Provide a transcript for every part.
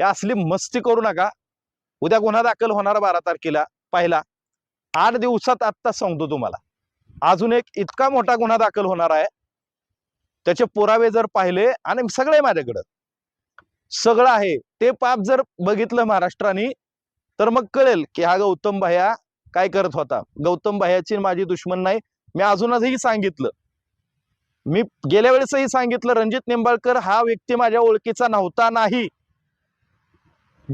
हे असली मस्ती करू नका. उद्या गुन्हा दाखल होणार बारा तारखेला पहिला. आठ दिवसात आत्ताच सांगतो तुम्हाला. अजून एक इतका मोठा गुन्हा दाखल होणार आहे. त्याचे पुरावे जर पाहिले आणि सगळे माझ्याकडं. सगळं आहे. ते पाप जर बघितलं महाराष्ट्राने तर मग कळेल की हा गौतम भाया काय करत होता. गौतम भायाची माझी दुश्मन नाही. मी अजूनही सांगितलं. मी गेल्या वेळेसही सांगितलं रणजित निंबाळकर हा व्यक्ती माझ्या ओळखीचा नव्हता नाही.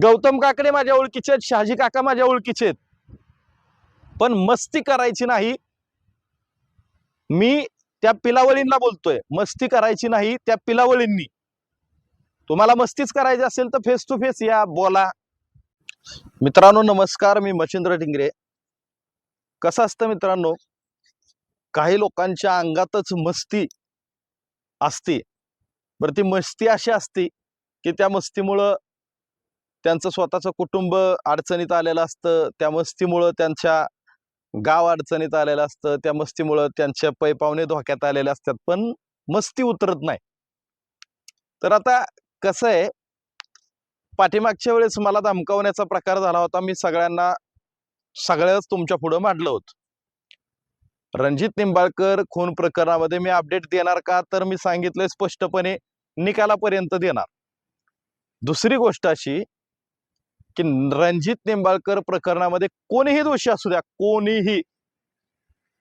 गौतम काकडे माझ्या ओळखीचे आहेत शहाजी काका माझ्या ओळखीचे आहेत. पण मस्ती करायची नाही. मी त्या पिलावळींना बोलतोय. मस्ती करायची नाही त्या पिलावळींनी. तुम्हाला मस्तीच करायची असेल तर फेस टू फेस या बोला. मित्रांनो नमस्कार मी मच्छिंद्र टिंगरे कसं असतं मित्रांनो? काही लोकांच्या अंगातच मस्ती असते. बरं ती मस्ती अशी असते की त्या मस्तीमुळं त्यांचं स्वतःचं कुटुंब अडचणीत आलेलं असतं. त्या मस्तीमुळं त्यांच्या गाव अडचणीत आलेलं असतं. त्या मस्तीमुळं त्यांच्या पै धोक्यात आलेले असतात. पण मस्ती उतरत नाही. तर आता कसं आहे पाठीमागच्या वेळेस मला धमकावण्याचा प्रकार झाला होता. मी सगळ्यांना सगळ्याच तुमच्या पुढं मांडलं होतं. रणजित निंबाळकर खून प्रकरणामध्ये मी अपडेट देणार का? तर मी सांगितलंय स्पष्टपणे निकालापर्यंत देणार. दुसरी गोष्ट अशी की रणजित निंबाळकर प्रकरणामध्ये कोणीही दोषी असू द्या कोणीही.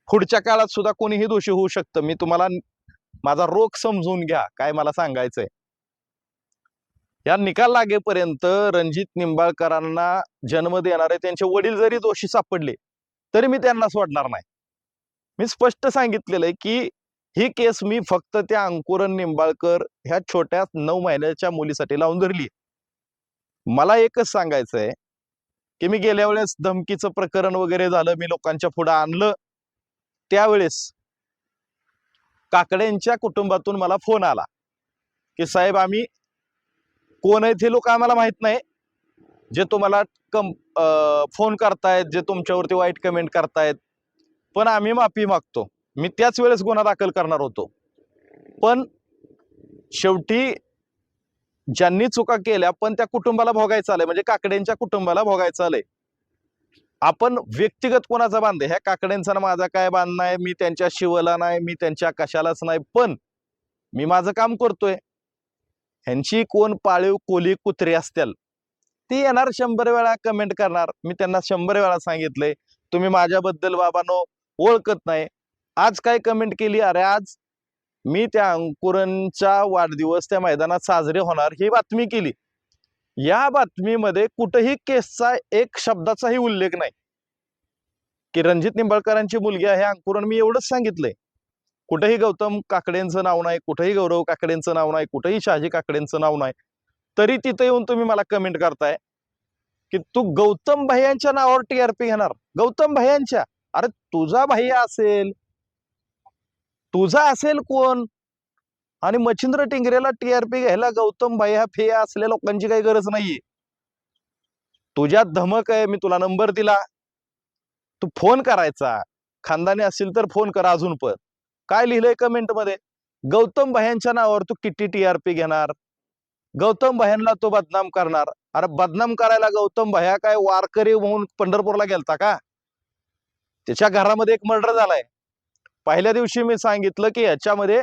पुढच्या काळात सुद्धा कोणीही दोषी होऊ शकतं. मी तुम्हाला माझा रोग समजून घ्या काय मला सांगायचंय. या निकाल लागेपर्यंत रणजित निंबाळकरांना जन्म देणारे त्यांचे वडील जरी दोषी सापडले तरी मी त्यांना सोडणार नाही. मी स्पष्ट सांगितलेलं आहे की ही केस मी फक्त त्या अंकुरन निंबाळकर ह्या छोट्या नऊ महिन्याच्या मुलीसाठी लावून धरली मला एकच सांगायचं आहे की मी गेल्या वेळेस धमकीचं प्रकरण वगैरे झालं मी लोकांच्या पुढे आणलं त्यावेळेस काकड्यांच्या कुटुंबातून मला फोन आला की साहेब आम्ही कोण आहेत हे लोक आम्हाला माहीत नाही जे तुम्हाला कम फोन करतायत जे तुमच्यावरती वाईट कमेंट करतायत पण आम्ही माफी मागतो. मी त्याच वेळेस गुन्हा दाखल करणार होतो. पण शेवटी ज्यांनी चुका केल्या पण त्या कुटुंबाला भोगायचं आलंय. म्हणजे काकड्यांच्या कुटुंबाला भोगायचं आलंय. आपण व्यक्तिगत कोणाचा बांधे ह्या काकड्यांचा माझा काय बांध नाही मी त्यांच्या शिवला नाही मी त्यांच्या कशालाच नाही. पण मी माझं काम करतोय. ह्यांची कोण पाळीव कोली कुत्री असतील ती येणार शंभर वेळा कमेंट करणार. मी त्यांना शंभर वेळा सांगितलंय तुम्ही माझ्याबद्दल बाबानो ओळखत नाही. आज काय कमेंट केली? अरे आज मी त्या अंकुरनचा वाढदिवस त्या मैदानात साजरे होणार ही बातमी केली. या बातमीमध्ये कुठेही केसचा एक शब्दाचाही उल्लेख नाही. की रणजित निंबाळकरांची मुलगी आहे अंकुरण मी एवढंच सांगितलंय. कुठेही गौतम काकडेंचं नाव नाही कुठेही गौरव काकडेंचं नाव नाही कुठेही शहाजी काकडेंचं नाव नाही. तरी तिथं येऊन तुम्ही मला कमेंट करताय की तू गौतम भाईयांच्या नावावर टीआरपी घेणार. गौतम भाईयांच्या अरे तुझा भाई असेल. तुझा असेल कोण? आणि मच्छिंद्र टिंगरेला टीआरपी घ्यायला गौतम भाई ह्या फेया असलेल्या लोकांची काही गरज नाहीये. तुझ्यात धमक आहे मी तुला नंबर दिला. तू फोन करायचा. खानदानी असेल तर फोन करा अजून पण. काय लिहिलंय कमेंटमध्ये? गौतम भायांच्या नावावर तू किती टीआरपी घेणार? गौतम भायांना तो बदनाम करणार. अरे बदनाम करायला गौतम भया काय वारकरी होऊन पंढरपूरला गेलता का? त्याच्या घरामध्ये एक मर्डर झालाय. पहिल्या दिवशी मी सांगितलं की याच्यामध्ये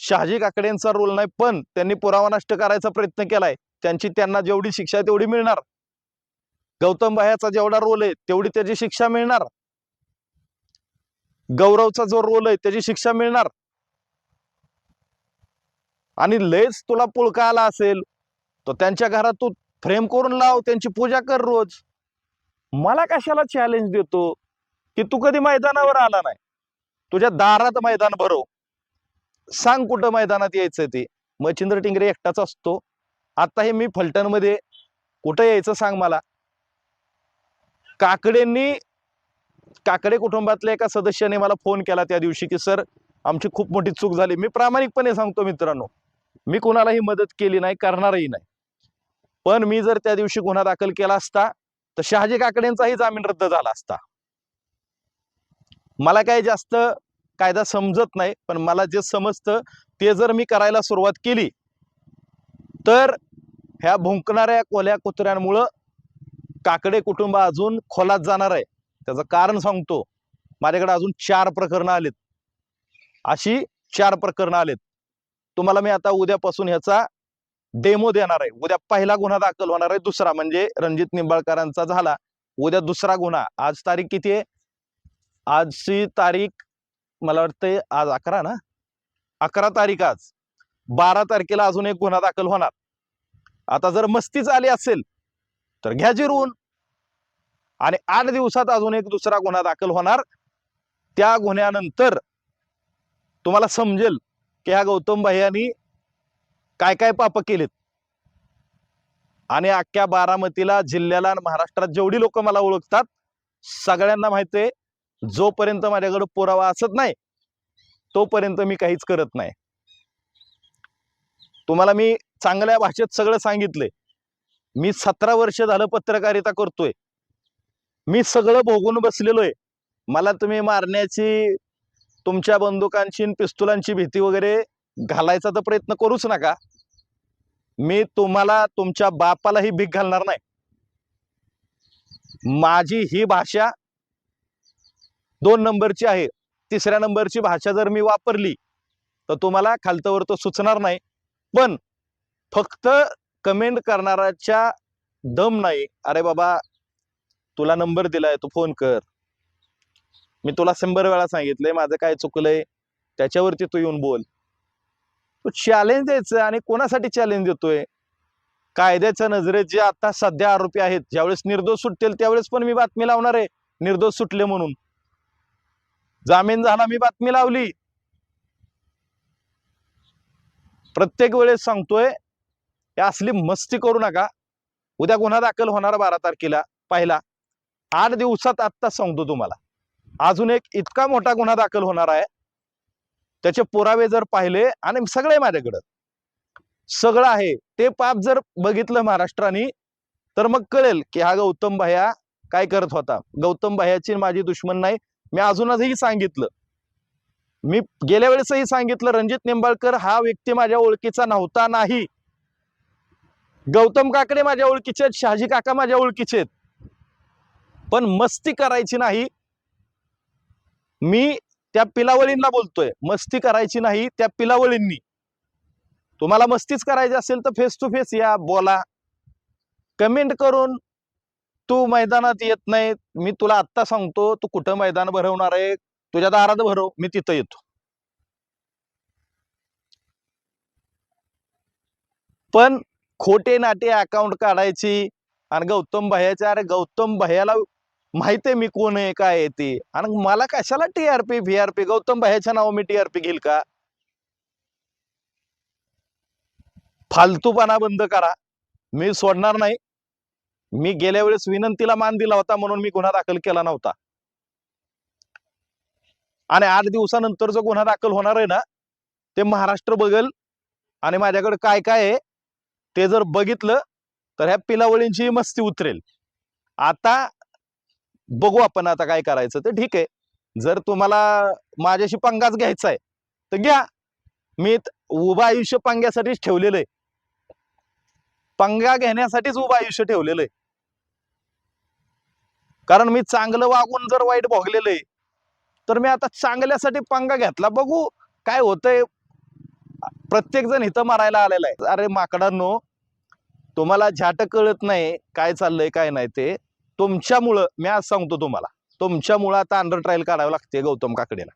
शहाजी काकडेंचा रोल नाही पण त्यांनी पुरावा नष्ट करायचा प्रयत्न केलाय. त्यांची त्यांना जेवढी शिक्षा तेवढी मिळणार. गौतम भायाचा जेवढा रोल आहे तेवढी त्याची शिक्षा मिळणार. गौरवचा जो रोल आहे त्याची शिक्षा मिळणार. आणि लयच तुला पुळका आला असेल तर त्यांच्या घरात तू फ्रेम करून लाव त्यांची पूजा कर रोज. मला कशाला चॅलेंज देतो? की तू कधी मैदानावर आला नाही? तुझ्या दारात मैदान भरव सांग कुठं मैदानात यायचं ते. मच्छिंद्र टिंगरे एकटाच असतो. आता हे मी फलटणमध्ये कुठं यायचं सांग मला. काकडेंनी काकडे कुटुंबातल्या एका सदस्याने मला फोन केला त्या दिवशी की सर आमची खूप मोठी चूक झाली. मी प्रामाणिकपणे सांगतो मित्रांनो मी कोणालाही मदत केली नाही करणारही नाही. पण मी जर त्या दिवशी गुन्हा दाखल केला असता तर शहाजी काकडेंचाही जामीन रद्द झाला असता. मला काही जास्त कायदा समजत नाही पण मला जे समजतं ते जर मी करायला सुरुवात केली तर ह्या भुंकणाऱ्या कोल्या कुत्र्यांमुळं काकडे कुटुंब अजून खोलात जाणार आहे. त्याचं कारण सांगतो. माझ्याकडे अजून चार प्रकरणं आलेत. अशी चार प्रकरणं आलेत. तुम्हाला मी आता उद्यापासून ह्याचा डेमो देणार आहे. उद्या पहिला गुन्हा दाखल होणार आहे दुसरा म्हणजे रणजित निंबाळकरांचा झाला. उद्या दुसरा गुन्हा. आज तारीख किती आहे? आजची तारीख मला वाटतंय आज अकरा ना? अकरा तारीख आज. बारा तारखेला अजून एक गुन्हा दाखल होणार. आता जर मस्तीच आली असेल तर घ्या जिरून आणि आठ दिवसात अजून एक दुसरा गुन्हा दाखल होणार. त्या गुन्ह्यानंतर तुम्हाला समजेल की ह्या गौतम यांनी काय काय पाप केलेत. आणि अख्ख्या बारामतीला जिल्ह्याला आणि महाराष्ट्रात जेवढी लोक मला ओळखतात सगळ्यांना माहिती आहे जोपर्यंत माझ्याकडे पुरावा असत नाही तोपर्यंत मी काहीच करत नाही. तुम्हाला मी चांगल्या भाषेत सगळं सांगितलंय. मी सतरा वर्ष झालं पत्रकारिता करतोय. मी सगळं भोगून बसलेलो आहे मला तुम्ही मारण्याची तुमच्या बंदुकांची पिस्तुलांची भीती वगैरे घालायचा तर प्रयत्न करूच नका. मी तुम्हाला तुमच्या बापालाही भीक घालणार नाही. माझी ही भाषा दोन नंबरची आहे. तिसऱ्या नंबरची भाषा जर मी वापरली तर तुम्हाला खालतवर तो सुचणार नाही. पण फक्त कमेंट करणाऱ्याच्या दम नाही. अरे बाबा तुला नंबर दिलाय तू फोन कर. मी तुला शंभर वेळा सांगितलंय माझं काय चुकलंय त्याच्यावरती तू येऊन बोल. तू चॅलेंज द्यायचं आणि कोणासाठी चॅलेंज देतोय? कायद्याच्या नजरेत जे आता सध्या आरोपी आहेत ज्यावेळेस निर्दोष सुटतील त्यावेळेस पण मी बातमी लावणार आहे. निर्दोष सुटले म्हणून. जामीन झाला मी बातमी लावली. प्रत्येक वेळेस सांगतोय या असली मस्ती करू नका. उद्या गुन्हा दाखल होणार बारा तारखेला पहिला. आठ दिवसात आत्ता सांगतो तुम्हाला. अजून एक इतका मोठा गुन्हा दाखल होणार आहे. त्याचे पुरावे जर पाहिले आणि सगळे माझ्याकडं. सगळं आहे. ते पाप जर बघितलं महाराष्ट्राने तर मग कळेल की हा गौतम भाया काय करत होता. गौतम भायाची माझी दुश्मन नाही. मी अजूनही सांगितलं. मी गेल्या वेळेसही सांगितलं रणजित निंबाळकर हा व्यक्ती माझ्या ओळखीचा नव्हता नाही. गौतम काकडे माझ्या ओळखीचे आहेत शहाजी काका माझ्या ओळखीचे आहेत. पण मस्ती करायची नाही. मी त्या पिलावळींना बोलतोय मस्ती करायची नाही त्या पिलावळींनी. तुम्हाला मस्तीच करायची असेल तर फेस टू फेस या बोला. कमेंट करून तू मैदानात येत नाही. मी तुला आत्ता सांगतो तू कुठं मैदान भरवणार आहे? तुझ्या दारात भरव मी तिथं येतो. पण खोटे नाटे अकाउंट काढायची आणि गौतम भैयाच्या अरे गौतम भैयाला माहिती आहे मी कोण आहे काय आहे ते. आणि मला कशाला टीआरपी व्हीआरपी गौतम भैयाच्या नाव मी टीआरपी घेईल का? फालतूपणा बंद करा. मी सोडणार नाही. मी गेल्या वेळेस विनंतीला मान दिला होता म्हणून मी गुन्हा दाखल केला नव्हता. आणि आठ दिवसानंतर जो गुन्हा दाखल होणार आहे ना ते महाराष्ट्र बघल. आणि माझ्याकडे काय काय आहे ते जर बघितलं तर ह्या पिलावळींची मस्ती उतरेल. आता बघू आपण आता काय करायचं ते ठीक आहे. जर तुम्हाला माझ्याशी पंगाच घ्यायचा आहे तर घ्या. मी त- उभं आयुष्य पंग्यासाठीच ठेवलेलं आहे. पंगा घेण्यासाठीच उभं आयुष्य ठेवलेलं आहे. कारण मी चांगलं वागून जर वाईट भोगलेलं आहे तर मी आता चांगल्यासाठी पंगा घेतला. बघू काय होतंय. प्रत्येक जण इथं मारायला आलेला आहे. अरे माकडांनो तुम्हाला झाट कळत नाही काय चाललंय काय नाही ते. तुमच्यामुळं मी आज सांगतो तुम्हाला. तुमच्यामुळं आता अंडर ट्रायल काढावं लागते गौतम काकडेला.